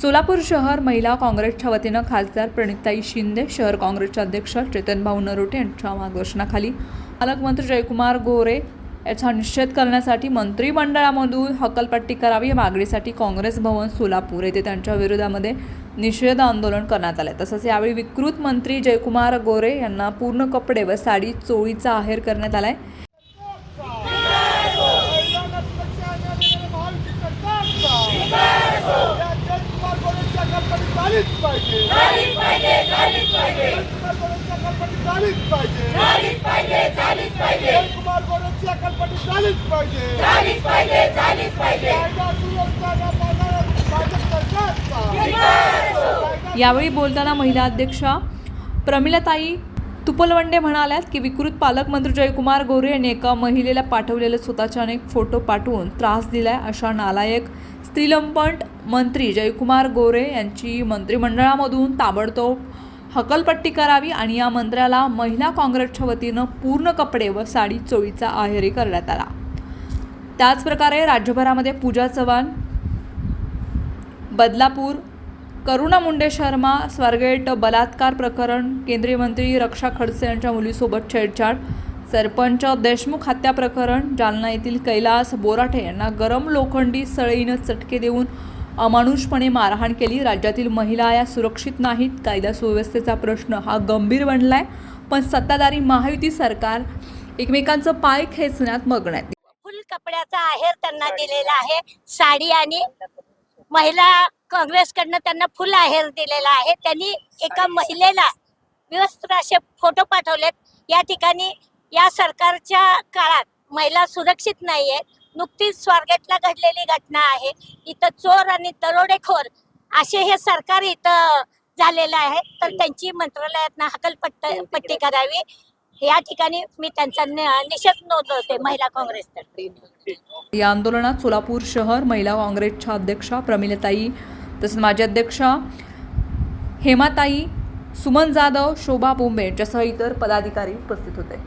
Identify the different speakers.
Speaker 1: सोलापूर शहर महिला काँग्रेसच्या वतीनं खासदार प्रणिताई शिंदे शहर काँग्रेसचे अध्यक्ष चेतनभाऊ नरोटे यांच्या मार्गदर्शनाखाली पालकमंत्री जयकुमार गोरे याचा निषेध करण्यासाठी मंत्रिमंडळामधून हकलपट्टी करावी या मागणीसाठी काँग्रेस भवन सोलापूर येथे त्यांच्या विरोधामध्ये निषेध आंदोलन करण्यात आले तसंच यावेळी विकृत मंत्री जयकुमार गोरे यांना पूर्ण कपडे व साडी चोळीचा आहेर करण्यात आला आहे आलाय
Speaker 2: कुमार गोरेची अकलपट्टी झालीच पाहिजे. कायदा सुव्यवस्था पाळणारा भाजप सरकारचा.
Speaker 1: यावेळी बोलताना महिला अध्यक्षा प्रमिलाताई तुपलवंडे म्हणाल्यात की विकृत पालकमंत्री जयकुमार गोरे यांनी एका महिलेला पाठवलेले स्वतःचे अनेक फोटो पाठवून त्रास दिलाय अशा नालायक स्त्रीलंपट मंत्री जयकुमार गोरे यांची मंत्रिमंडळामधून ताबडतोब हकलपट्टी करावी आणि या मंत्र्याला महिला काँग्रेसच्या वतीनं पूर्ण कपडे व साडी चोळीचा आहेरी करण्यात आला. त्याचप्रकारे राज्यभरामध्ये पूजा चव्हाण बदलापूर करुणा मुंडे शर्मा स्वारगेट बलात्कार प्रकरण केंद्रीय मंत्री रक्षा खडसे यांच्या मुलीसोबत छेडछाड सरपंच देशमुख हत्या प्रकरण जालना येथील कैलास बोराठे यांना गरम लोखंडी सळईनं चटके देऊन अमानुषपणे मारहाण केली. राज्यातील महिला या सुरक्षित नाहीत. कायदा सुव्यवस्थेचा प्रश्न हा गंभीर बनलाय. पण सत्ताधारी महायुती सरकार एकमेकांचं पाय खेचण्यात मग्न आहे
Speaker 3: फुल कपड्याचा आहेर त्यांना दिलेला आहे. साडी आणि महिला काँग्रेसकडनं त्यांना फुल आहेर दिलेला आहे. त्यांनी एका महिलेला व्यवस्थित असे फोटो पाठवलेत. या ठिकाणी या सरकारच्या काळात महिला सुरक्षित नाहीये. नुकतीच स्वारगेटला घडलेली घटना आहे. इथं चोर आणि दरोडेखोर असे हे सरकार इथं झालेलं आहे. तर त्यांची मंत्रालयातनं हकलपट्ट पट्टी करावी. या ठिकाणी मी त्यांचा निषेध नोंदवते महिला काँग्रेसतर्फे
Speaker 1: या आंदोलनात सोलापूर शहर महिला काँग्रेसच्या अध्यक्षा प्रमिलताई तसेच माजी अध्यक्षा हेमाताई सुमन जाधव शोभा बोंबे यांच्यासह इतर पदाधिकारी उपस्थित होते.